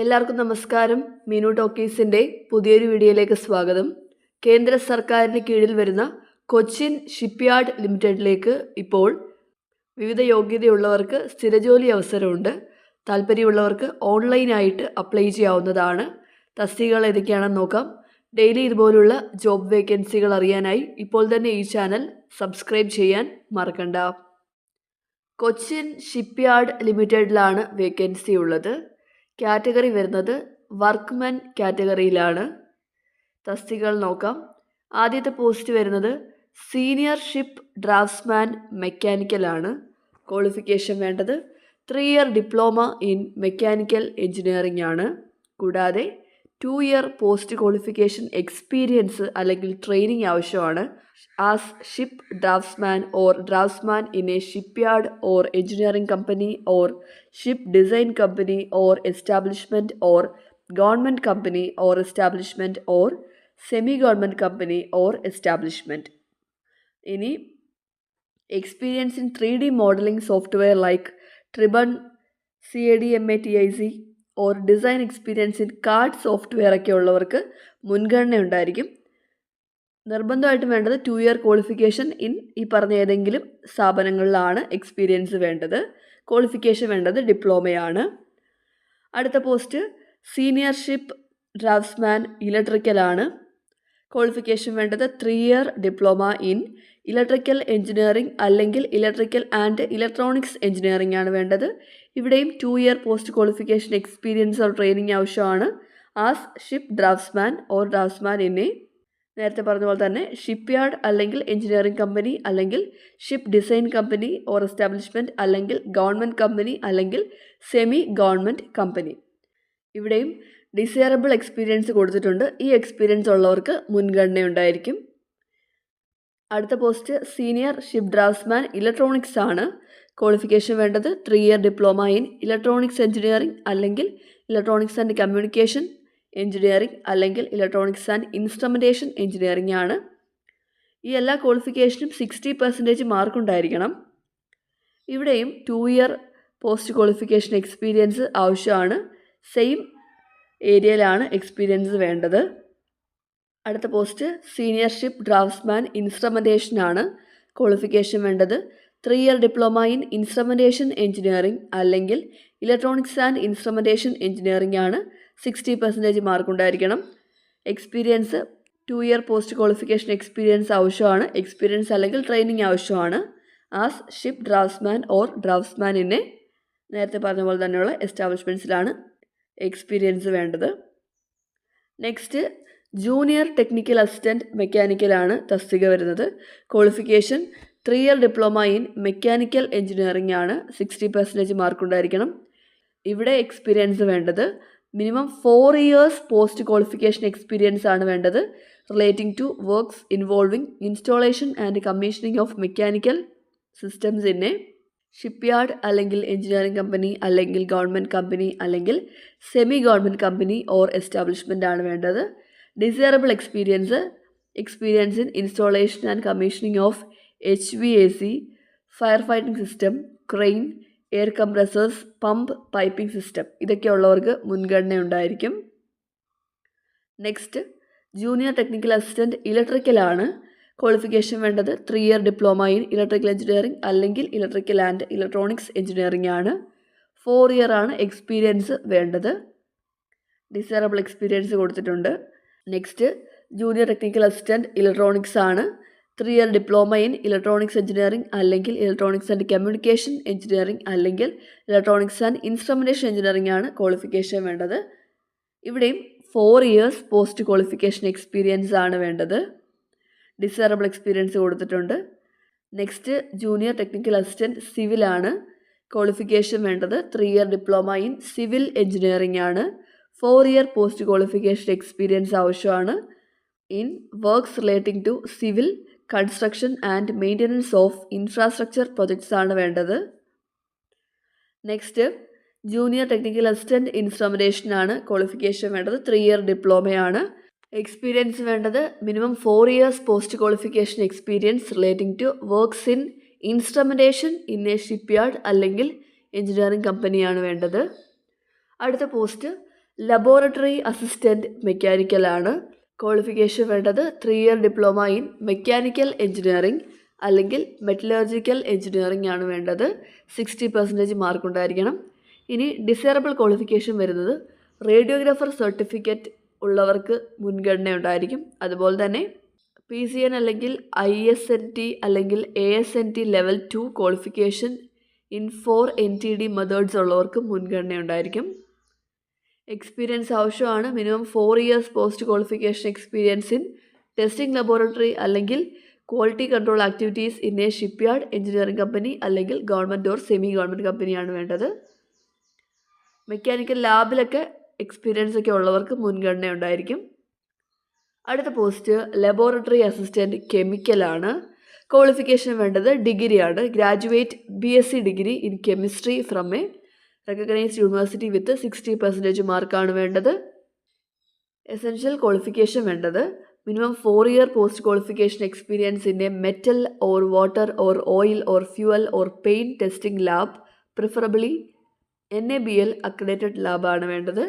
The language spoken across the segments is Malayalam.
എല്ലാവർക്കും നമസ്കാരം. മീനു ടോക്കീസിന്റെ പുതിയൊരു വീഡിയോയിലേക്ക് സ്വാഗതം. കേന്ദ്ര സർക്കാരിന് കീഴിൽ വരുന്ന കൊച്ചിൻ ഷിപ്പ്യാർഡ് ലിമിറ്റഡിലേക്ക് ഇപ്പോൾ വിവിധ യോഗ്യതയുള്ളവർക്ക് സ്ഥിരജോലി അവസരമുണ്ട്. താല്പര്യമുള്ളവർക്ക് ഓൺലൈനായിട്ട് അപ്ലൈ ചെയ്യാവുന്നതാണ്. തസ്തികകൾ ഏതൊക്കെയാണെന്ന് നോക്കാം. ഡെയിലി ഇതുപോലുള്ള ജോബ് വേക്കൻസികൾ അറിയാനായി ഇപ്പോൾ തന്നെ ഈ ചാനൽ സബ്സ്ക്രൈബ് ചെയ്യാൻ മറക്കണ്ട. കൊച്ചിൻ ഷിപ്പ്യാർഡ് ലിമിറ്റഡിലാണ് വേക്കൻസി ഉള്ളത്. കാറ്റഗറി വരുന്നത് വർക്ക്മെൻ കാറ്റഗറിയിലാണ്. തസ്തികകൾ നോക്കാം. ആദ്യത്തെ പോസ്റ്റ് വരുന്നത് സീനിയർഷിപ്പ് ഡ്രാഫ്റ്റ്സ്മാൻ മെക്കാനിക്കലാണ്. ക്വാളിഫിക്കേഷൻ വേണ്ടത് three year diploma in mechanical engineering ആണ്. കൂടാതെ two year post qualification experience അല്ലെങ്കിൽ ട്രെയിനിങ് ആവശ്യമാണ്. As ship draftsman or draftsman in a ship yard or engineering company or ship design company or establishment or government company or establishment or semi government company or establishment ഇനി experience in three D modelling software like Tribon C A D M A T I C or design experience in card software ഒക്കെ ഉള്ളവർക്ക് മുൻഗണന ഉണ്ടായിരിക്കും. നിർബന്ധമായിട്ടും വേണ്ടത് ടു ഇയർ ക്വാളിഫിക്കേഷൻ ഇൻ ഈ പറഞ്ഞ ഏതെങ്കിലും സ്ഥാപനങ്ങളിലാണ് എക്സ്പീരിയൻസ് വേണ്ടത്. ക്വാളിഫിക്കേഷൻ വേണ്ടത് ഡിപ്ലോമയാണ് അടുത്ത പോസ്റ്റ് സീനിയർഷിപ്പ് ഡ്രാഫ്റ്റ്സ്മാൻ ഇലക്ട്രിക്കലാണ് ക്വാളിഫിക്കേഷൻ വേണ്ടത് three year diploma in electrical engineering അല്ലെങ്കിൽ ഇലക്ട്രിക്കൽ ആൻഡ് ഇലക്ട്രോണിക്സ് എഞ്ചിനീയറിംഗ് ആണ് വേണ്ടത്. ഇവിടെയും two year post qualification experience or training ആവശ്യമാണ്. As ship draftsman or draftsman എന്നെ നേരത്തെ പറഞ്ഞ പോലെ തന്നെ ഷിപ്പ് യാർഡ് അല്ലെങ്കിൽ എഞ്ചിനീയറിംഗ് കമ്പനി അല്ലെങ്കിൽ ship design company or establishment അല്ലെങ്കിൽ ഗവൺമെന്റ് കമ്പനി അല്ലെങ്കിൽ സെമി ഗവൺമെന്റ് കമ്പനി ഇവിടെയും ഡിസയറബിൾ എക്സ്പീരിയൻസ് കൊടുത്തിട്ടുണ്ട്. ഈ എക്സ്പീരിയൻസ് ഉള്ളവർക്ക് മുൻഗണന ഉണ്ടായിരിക്കും അടുത്ത post senior ship draftsman electronics ആണ്. ക്വാളിഫിക്കേഷൻ വേണ്ടത് three year diploma in electronics engineering അല്ലെങ്കിൽ ഇലക്ട്രോണിക്സ് ആൻഡ് കമ്മ്യൂണിക്കേഷൻ എഞ്ചിനീയറിംഗ് അല്ലെങ്കിൽ ഇലക്ട്രോണിക്സ് ആൻഡ് ഇൻസ്ട്രുമെന്റേഷൻ എഞ്ചിനീയറിംഗ് ആണ്. ഈ എല്ലാ ക്വാളിഫിക്കേഷനും സിക്സ്റ്റി പെർസെന്റേജ് മാർക്ക് ഉണ്ടായിരിക്കണം. ഇവിടെയും two year post qualification experience ആവശ്യമാണ്. സെയിം ഏരിയയിലാണ് എക്സ്പീരിയൻസ് വേണ്ടത്. അടുത്ത post senior ship draftsman instrumentation ആണ് ക്വാളിഫിക്കേഷൻ വേണ്ടത്. Three year diploma in instrumentation engineering അല്ലെങ്കിൽ ഇലക്ട്രോണിക്സ് ആൻഡ് ഇൻസ്ട്രുമെന്റേഷൻ എഞ്ചിനീയറിംഗ് ആണ് സിക്സ്റ്റി പെർസെന്റേജ് മാർക്ക് ഉണ്ടായിരിക്കണം. Experience two year post qualification experience ആവശ്യമാണ്. എക്സ്പീരിയൻസ് അല്ലെങ്കിൽ ട്രെയിനിങ് ആവശ്യമാണ്. As ship draftsman or draftsman ഇന്നെ നേരത്തെ പറഞ്ഞ പോലെ തന്നെയുള്ള എസ്റ്റാബ്ലിഷ്മെന്റ്സിലാണ് എക്സ്പീരിയൻസ് വേണ്ടത്. നെക്സ്റ്റ് ജൂനിയർ ടെക്നിക്കൽ അസിസ്റ്റന്റ് മെക്കാനിക്കലാണ് തസ്തിക വരുന്നത്. Qualification three year diploma in mechanical engineering ആണ്. സിക്സ്റ്റി പെർസെന്റേജ് മാർക്ക് ഉണ്ടായിരിക്കണം ഇവിടെ എക്സ്പീരിയൻസ് വേണ്ടത്. Minimum four years post qualification experience ആണ് വേണ്ടത്. Relating to works involving installation and commissioning of mechanical systems in a shipyard അല്ലെങ്കിൽ എഞ്ചിനീയറിംഗ് കമ്പനി അല്ലെങ്കിൽ ഗവൺമെന്റ് കമ്പനി അല്ലെങ്കിൽ semi government company or establishment ആണ് വേണ്ടത്. Desirable experience experience in installation and commissioning of H V A C fire fighting system crane air compressors pump piping system ഇതൊക്കെ ഉള്ളവർക്ക് മുൻഗണന ഉണ്ടായിരിക്കും. നെക്സ്റ്റ് ജൂനിയർ ടെക്നിക്കൽ അസിസ്റ്റന്റ് ഇലക്ട്രിക്കലാണ് ക്വാളിഫിക്കേഷൻ വേണ്ടത് three year diploma in electrical engineering അല്ലെങ്കിൽ ഇലക്ട്രിക്കൽ ആൻഡ് ഇലക്ട്രോണിക്സ് എഞ്ചിനീയറിംഗ് ആണ്. ഫോർ ഇയർ ആണ് എക്സ്പീരിയൻസ് വേണ്ടത്. ഡിസയറബിൾ എക്സ്പീരിയൻസ് കൊടുത്തിട്ടുണ്ട്. Next junior technical assistant electronics ആണ്. Three year diploma in electronics engineering അല്ലെങ്കിൽ ഇലക്ട്രോണിക്സ് ആൻഡ് കമ്മ്യൂണിക്കേഷൻ എഞ്ചിനീയറിംഗ് അല്ലെങ്കിൽ ഇലക്ട്രോണിക്സ് ആൻഡ് ഇൻസ്ട്രുമെന്റേഷൻ എഞ്ചിനീയറിംഗ് ആണ് ക്വാളിഫിക്കേഷൻ വേണ്ടത്. ഇവിടെയും four years post qualification experience ആണ് വേണ്ടത്. ഡിസയറബിൾ എക്സ്പീരിയൻസ് കൊടുത്തിട്ടുണ്ട്. നെക്സ്റ്റ് ജൂനിയർ ടെക്നിക്കൽ അസിസ്റ്റന്റ് സിവിലാണ് ക്വാളിഫിക്കേഷൻ വേണ്ടത്. Three year diploma in civil engineering ആണ്. Four year post qualification experience ആവശ്യമാണ്. In works relating to civil construction and maintenance of infrastructure projects ആണ് വേണ്ടത്. Next junior technical assistant instrumentation ആണ് ക്വാളിഫിക്കേഷൻ വേണ്ടത്. ത്രീ ഇയർ ഡിപ്ലോമയാണ് എക്സ്പീരിയൻസ് വേണ്ടത് minimum four years post qualification experience relating to works in instrumentation in a shipyard അല്ലെങ്കിൽ എഞ്ചിനീയറിംഗ് കമ്പനിയാണ് വേണ്ടത്. അടുത്ത പോസ്റ്റ് ലബോറട്ടറി അസിസ്റ്റന്റ് മെക്കാനിക്കലാണ് ക്വാളിഫിക്കേഷൻ വേണ്ടത് three year diploma in mechanical engineering അല്ലെങ്കിൽ മെറ്റലർജിക്കൽ എഞ്ചിനീയറിംഗ് ആണ് വേണ്ടത്. സിക്സ്റ്റി പെർസെന്റേജ് മാർക്ക് ഉണ്ടായിരിക്കണം. ഇനി ഡിസേറബിൾ ക്വാളിഫിക്കേഷൻ വരുന്നത് റേഡിയോഗ്രാഫർ സർട്ടിഫിക്കറ്റ് ഉള്ളവർക്ക് മുൻഗണന ഉണ്ടായിരിക്കും. അതുപോലെ തന്നെ പി സി എൻ അല്ലെങ്കിൽ ഐ എസ് എൻ ടി അല്ലെങ്കിൽ A S N T level two qualification in four N T D methods ഉള്ളവർക്ക് മുൻഗണന ഉണ്ടായിരിക്കും. എക്സ്പീരിയൻസ് ആവശ്യമാണ്. Minimum four years post qualification experience in testing laboratory അല്ലെങ്കിൽ quality control activities in a shipyard engineering company അല്ലെങ്കിൽ ഗവൺമെന്റ് ഓർ സെമി ഗവൺമെന്റ് കമ്പനിയാണ് വേണ്ടത്. മെക്കാനിക്കൽ ലാബിലൊക്കെ എക്സ്പീരിയൻസ് ഒക്കെ ഉള്ളവർക്ക് മുൻഗണന ഉണ്ടായിരിക്കും. അടുത്ത പോസ്റ്റ് ലബോറട്ടറി അസിസ്റ്റന്റ് കെമിക്കലാണ് ക്വാളിഫിക്കേഷൻ വേണ്ടത് ഡിഗ്രിയാണ്. Graduate B S C degree in chemistry from a recognised university with sixty percentage മാർക്കാണ് വേണ്ടത്. എസെൻഷ്യൽ ക്വാളിഫിക്കേഷൻ വേണ്ടത്. Minimum four year post qualification experience in a metal or water or oil or fuel or paint testing lab preferably N A B L accredited ലാബാണ് വേണ്ടത്.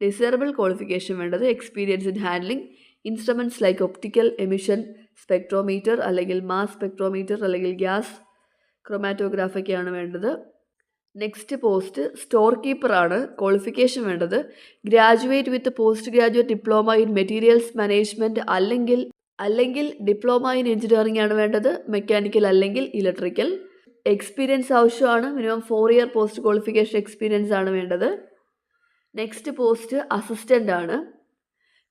ഡിസേറബിൾ ക്വാളിഫിക്കേഷൻ വേണ്ടത്. Experience in handling instruments like optical emission spectrometer അല്ലെങ്കിൽ മാസ് സ്പെക്ട്രോമീറ്റർ അല്ലെങ്കിൽ ഗ്യാസ് ക്രൊമാറ്റോഗ്രാഫൊക്കെയാണ് വേണ്ടത്. നെക്സ്റ്റ് പോസ്റ്റ് സ്റ്റോർ കീപ്പറാണ് ക്വാളിഫിക്കേഷൻ വേണ്ടത്. Graduate with post graduate diploma in materials management അല്ലെങ്കിൽ അല്ലെങ്കിൽ ഡിപ്ലോമ ഇൻ എഞ്ചിനീയറിംഗ് ആണ് വേണ്ടത്. മെക്കാനിക്കൽ അല്ലെങ്കിൽ ഇലക്ട്രിക്കൽ എക്സ്പീരിയൻസ് ആവശ്യമാണ്. Minimum four year post qualification experience ആണ് വേണ്ടത്. നെക്സ്റ്റ് പോസ്റ്റ് അസിസ്റ്റന്റ് ആണ്.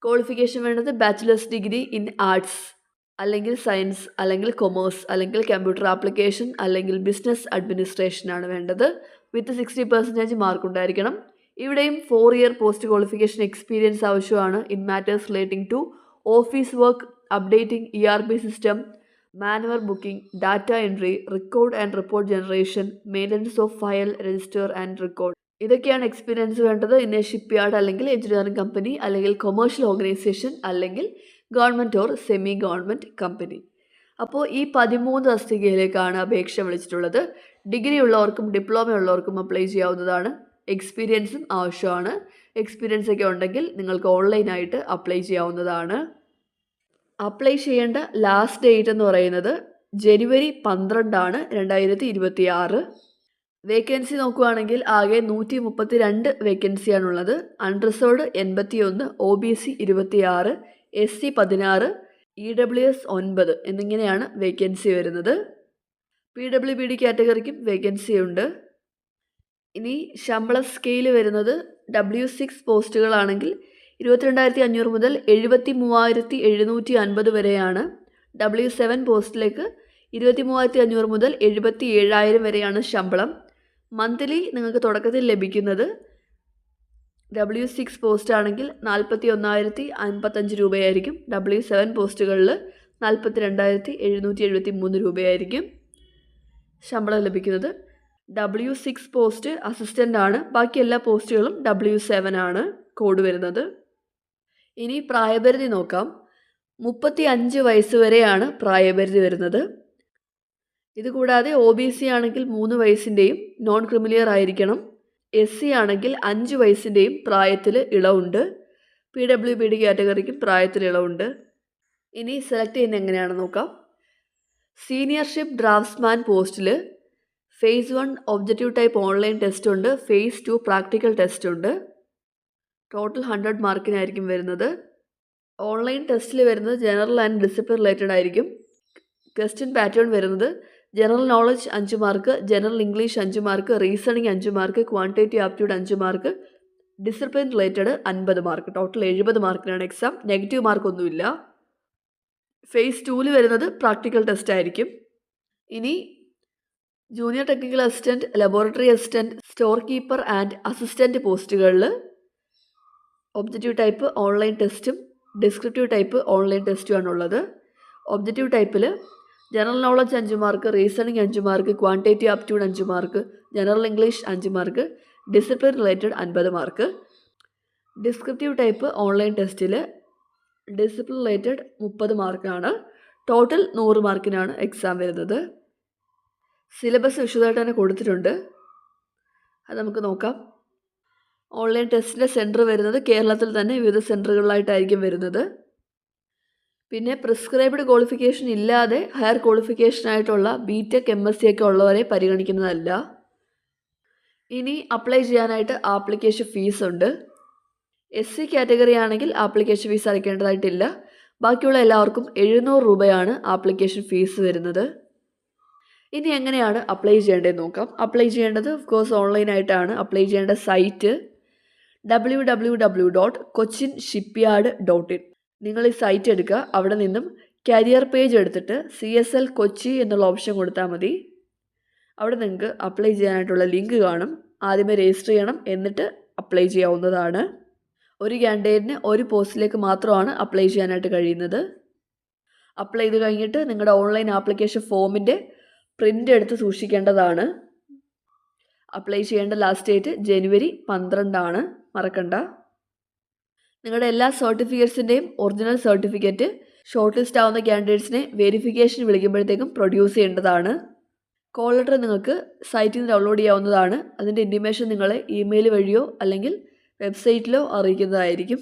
ക്വാളിഫിക്കേഷൻ വേണ്ടത് ബാച്ചിലേഴ്സ് ഡിഗ്രി ഇൻ ആർട്സ് അല്ലെങ്കിൽ സയൻസ് അല്ലെങ്കിൽ കൊമേഴ്സ് അല്ലെങ്കിൽ കമ്പ്യൂട്ടർ ആപ്ലിക്കേഷൻ അല്ലെങ്കിൽ ബിസിനസ് അഡ്മിനിസ്ട്രേഷൻ ആണ് വേണ്ടത്. വിത്ത് സിക്സ്റ്റി പെർസെന്റേജ് മാർക്ക് ഉണ്ടായിരിക്കണം. ഇവിടെയും four year post qualification experience ആവശ്യമാണ്. In matters relating to office work updating E R P system manual booking data entry record and report generation maintenance of file register and record ഇതൊക്കെയാണ് എക്സ്പീരിയൻസ് വേണ്ടത്. ഇന്ന് ഷിപ്പ് യാർഡ് അല്ലെങ്കിൽ എഞ്ചിനീയറിംഗ് കമ്പനി അല്ലെങ്കിൽ കൊമേഴ്ഷ്യൽ ഓർഗനൈസേഷൻ അല്ലെങ്കിൽ government or semi government company. അപ്പോൾ ഈ പതിമൂന്ന് തസ്തികയിലേക്കാണ് അപേക്ഷ വിളിച്ചിട്ടുള്ളത്. ഡിഗ്രി ഉള്ളവർക്കും ഡിപ്ലോമ ഉള്ളവർക്കും അപ്ലൈ ചെയ്യാവുന്നതാണ്. എക്സ്പീരിയൻസും ആവശ്യമാണ്. എക്സ്പീരിയൻസ് ഒക്കെ ഉണ്ടെങ്കിൽ നിങ്ങൾക്ക് ഓൺലൈനായിട്ട് അപ്ലൈ ചെയ്യാവുന്നതാണ്. അപ്ലൈ ചെയ്യേണ്ട ലാസ്റ്റ് ഡേറ്റ് എന്ന് പറയുന്നത് ജനുവരി പന്ത്രണ്ടാണ് രണ്ടായിരത്തി ഇരുപത്തി ആറ് വേക്കൻസി നോക്കുകയാണെങ്കിൽ ആകെ നൂറ്റി മുപ്പത്തി രണ്ട് വേക്കൻസിയാണുള്ളത് അൺറിസർവ്ഡ് എൺപത്തി ഒന്ന് ഒ ബി സി ഇരുപത്തി ആറ് എസ് സി പതിനാറ് ഇ ഡബ്ല്യു എസ് ഒൻപത് എന്നിങ്ങനെയാണ് വേക്കൻസി വരുന്നത്. പി ഡബ്ല്യു ബി ഡി കാറ്റഗറിക്കും വേക്കൻസി ഉണ്ട്. ഇനി ശമ്പള സ്കെയിൽ വരുന്നത് ഡബ്ല്യു സിക്സ് പോസ്റ്റുകളാണെങ്കിൽ ഇരുപത്തിരണ്ടായിരത്തി അഞ്ഞൂറ് മുതൽ എഴുപത്തി മൂവായിരത്തി എഴുന്നൂറ്റി അൻപത് വരെയാണ്. ഡബ്ല്യു സെവൻ പോസ്റ്റിലേക്ക് ഇരുപത്തി മൂവായിരത്തി അഞ്ഞൂറ് മുതൽ എഴുപത്തി ഏഴായിരം വരെയാണ് ശമ്പളം. മന്ത്ലി നിങ്ങൾക്ക് തുടക്കത്തിൽ ലഭിക്കുന്നത് ഡബ്ല്യു സിക്സ് പോസ്റ്റ് ആണെങ്കിൽ നാൽപ്പത്തി ഒന്നായിരത്തി അൻപത്തഞ്ച് രൂപയായിരിക്കും. ഡബ്ല്യു സെവൻ പോസ്റ്റുകളിൽ നാൽപ്പത്തി രണ്ടായിരത്തി എഴുന്നൂറ്റി എഴുപത്തി മൂന്ന് രൂപയായിരിക്കും ശമ്പളം ലഭിക്കുന്നത്. ഡബ്ല്യു സിക്സ് പോസ്റ്റ് അസിസ്റ്റന്റ് ആണ്. ബാക്കി എല്ലാ പോസ്റ്റുകളും ഡബ്ല്യു സെവൻ ആണ് കോഡ് വരുന്നത്. ഇനി പ്രായപരിധി നോക്കാം. മുപ്പത്തി അഞ്ച് വയസ്സ് വരെയാണ് പ്രായപരിധി വരുന്നത്. ഇതുകൂടാതെ ഒ ബി സി ആണെങ്കിൽ മൂന്ന് വയസ്സിന്റെയും നോൺ ക്രിമിലിയർ ആയിരിക്കണം. എസ് സി ആണെങ്കിൽ അഞ്ച് വയസ്സിന്റെയും പ്രായത്തിൽ ഇളവുണ്ട്. പി ഡബ്ല്യു പി ഡി കാറ്റഗറിക്കും പ്രായത്തിൽ ഇളവുണ്ട്. ഇനി സെലക്ട് ചെയ്യുന്ന എങ്ങനെയാണെന്ന് നോക്കാം. സീനിയർഷിപ്പ് ഡ്രാഫ്റ്റ്സ്മാൻ പോസ്റ്റിൽ phase one objective type online test ഉണ്ട്. ഫേസ് ടു പ്രാക്ടിക്കൽ ടെസ്റ്റ് ഉണ്ട്. ടോട്ടൽ ഹൺഡ്രഡ് മാർക്കിനായിരിക്കും വരുന്നത്. ഓൺലൈൻ ടെസ്റ്റിൽ വരുന്നത് ജനറൽ ആൻഡ് ഡിസിപ്ലിൻ റിലേറ്റഡ് ആയിരിക്കും. ക്വസ്റ്റ്യൻ പാറ്റേൺ വരുന്നത് ജനറൽ നോളജ് അഞ്ച് മാർക്ക് ജനറൽ ഇംഗ്ലീഷ് അഞ്ച് മാർക്ക് റീസണിങ് അഞ്ച് മാർക്ക് ക്വാണ്ടിറ്റി ആപ്റ്റ്യൂഡ് അഞ്ച് മാർക്ക് ഡിസിപ്ലിൻ റിലേറ്റഡ് അൻപത് മാർക്ക്. ടോട്ടൽ എഴുപത് മാർക്കിനാണ് എക്സാം. നെഗറ്റീവ് മാർക്കൊന്നുമില്ല ഫേസ് ടൂവിൽ വരുന്നത് പ്രാക്ടിക്കൽ ടെസ്റ്റ് ആയിരിക്കും. ഇനി junior technical assistant laboratory assistant store keeper and assistant പോസ്റ്റുകളിൽ ഒബ്ജക്റ്റീവ് ടൈപ്പ് ഓൺലൈൻ ടെസ്റ്റും ഡിസ്ക്രിപ്റ്റീവ് ടൈപ്പ് ഓൺലൈൻ ടെസ്റ്റുമാണുള്ളത് ഒബ്ജക്റ്റീവ് ടൈപ്പിൽ ജനറൽ നോളജ് അഞ്ച് മാർക്ക് റീസണിങ് അഞ്ച് മാർക്ക് ക്വാണ്ടിറ്റി ആപ്റ്റ്യൂഡ് അഞ്ച് മാർക്ക് ജനറൽ ഇംഗ്ലീഷ് അഞ്ച് മാർക്ക് ഡിസിപ്ലിൻ റിലേറ്റഡ് അൻപത് മാർക്ക് ഡിസ്ക്രിപ്റ്റീവ് ടൈപ്പ് ഓൺലൈൻ ടെസ്റ്റിൽ ഡിസിപ്ലിൻ റിലേറ്റഡ് മുപ്പത് മാർക്കാണ് ടോട്ടൽ നൂറ് മാർക്കിനാണ് എക്സാം വരുന്നത്. സിലബസ് വിശദമായിട്ട് തന്നെ കൊടുത്തിട്ടുണ്ട്. അത് നമുക്ക് നോക്കാം. ഓൺലൈൻ ടെസ്റ്റിന്റെ സെന്റർ വരുന്നത് കേരളത്തിൽ തന്നെ വിവിധ സെന്ററുകളിലായിട്ടായിരിക്കും വരുന്നത്. പിന്നെ പ്രിസ്ക്രൈബ്ഡ് ക്വാളിഫിക്കേഷൻ ഇല്ലാതെ higher ക്വാളിഫിക്കേഷനായിട്ടുള്ള B Tech M S C ഒക്കെ ഉള്ളവരെ പരിഗണിക്കുന്നതല്ല. ഇനി അപ്ലൈ ചെയ്യാനായിട്ട് ആപ്ലിക്കേഷൻ ഫീസ് ഉണ്ട്. എസ് സി കാറ്റഗറി ആണെങ്കിൽ ആപ്ലിക്കേഷൻ ഫീസ് അടയ്ക്കേണ്ടതായിട്ടില്ല. ബാക്കിയുള്ള എല്ലാവർക്കും എഴുന്നൂറ് രൂപയാണ് ആപ്ലിക്കേഷൻ ഫീസ് വരുന്നത്. ഇനി എങ്ങനെയാണ് അപ്ലൈ ചെയ്യേണ്ടതെന്ന് നോക്കാം. അപ്ലൈ ചെയ്യേണ്ടത് ഓഫ് കോഴ്സ് ഓൺലൈനായിട്ടാണ് അപ്ലൈ ചെയ്യേണ്ട site W W W dot Cochin shipyard dot in നിങ്ങൾ ഈ സൈറ്റ് എടുക്കുക. അവിടെ നിന്നും കരിയർ പേജ് എടുത്തിട്ട് സി എസ് എൽ കൊച്ചി എന്നുള്ള ഓപ്ഷൻ കൊടുത്താൽ മതി. അവിടെ നിങ്ങൾക്ക് അപ്ലൈ ചെയ്യാനായിട്ടുള്ള ലിങ്ക് കാണും. ആദ്യമേ രജിസ്റ്റർ ചെയ്യണം. എന്നിട്ട് അപ്ലൈ ചെയ്യാവുന്നതാണ്. ഒരു ക്യാൻഡിഡേറ്റിന് ഒരു പോസ്റ്റിലേക്ക് മാത്രമാണ് അപ്ലൈ ചെയ്യാനായിട്ട് കഴിയുന്നത്. അപ്ലൈ ചെയ്ത് കഴിഞ്ഞിട്ട് നിങ്ങളുടെ ഓൺലൈൻ ആപ്ലിക്കേഷൻ ഫോമിന്റെ പ്രിന്റ് എടുത്ത് സൂക്ഷിക്കേണ്ടതാണ്. അപ്ലൈ ചെയ്യേണ്ട ലാസ്റ്റ് ഡേറ്റ് ജനുവരി പന്ത്രണ്ടാണ്. മറക്കണ്ട. നിങ്ങളുടെ എല്ലാ സർട്ടിഫിക്കറ്റ്സിന്റെയും ഒറിജിനൽ സർട്ടിഫിക്കറ്റ് ഷോർട്ട് ലിസ്റ്റ് ആവുന്ന ക്യാൻഡിഡേറ്റ്സിനെ വെരിഫിക്കേഷൻ വിളിക്കുമ്പോഴത്തേക്കും പ്രൊഡ്യൂസ് ചെയ്യേണ്ടതാണ്. കോൾ ലെറ്റർ നിങ്ങൾക്ക് സൈറ്റിൽ നിന്ന് ഡൗൺലോഡ് ചെയ്യാവുന്നതാണ്. അതിന്റെ ഇന്റിമേഷൻ നിങ്ങളെ ഇമെയിൽ വഴിയോ അല്ലെങ്കിൽ വെബ്സൈറ്റിലോ അറിയിക്കുന്നതായിരിക്കും.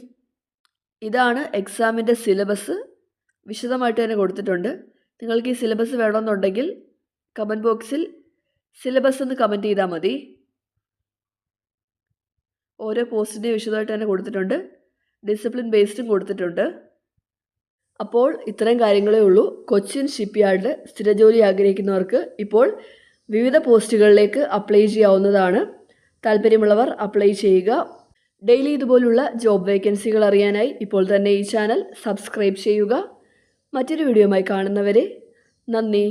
ഇതാണ് എക്സാമിന്റെ സിലബസ് വിശദമായിട്ട് തന്നെ കൊടുത്തിട്ടുണ്ട്. നിങ്ങൾക്ക് ഈ സിലബസ് വേണമെന്നുണ്ടെങ്കിൽ കമന്റ് ബോക്സിൽ സിലബസ് എന്ന് കമന്റ് ചെയ്താൽ മതി. ഓരോ പോസ്റ്റിന്റെയും വിശദമായിട്ട് തന്നെ കൊടുത്തിട്ടുണ്ട്. ഡിസിപ്ലിൻ ബേസ്ഡും കൊടുത്തിട്ടുണ്ട്. അപ്പോൾ ഇത്തരം കാര്യങ്ങളേ ഉള്ളൂ. കൊച്ചിൻ ഷിപ്പ്യാർഡിൽ സ്ഥിരജോലി ആഗ്രഹിക്കുന്നവർക്ക് ഇപ്പോൾ വിവിധ പോസ്റ്റുകളിലേക്ക് അപ്ലൈ ചെയ്യാവുന്നതാണ്. താല്പര്യമുള്ളവർ അപ്ലൈ ചെയ്യുക. ഡെയിലി ഇതുപോലുള്ള ജോബ് വേക്കൻസികൾ അറിയാനായി ഇപ്പോൾ തന്നെ ഈ ചാനൽ സബ്സ്ക്രൈബ് ചെയ്യുക. മറ്റൊരു വീഡിയോയുമായി കാണുന്നവരെ നന്ദി.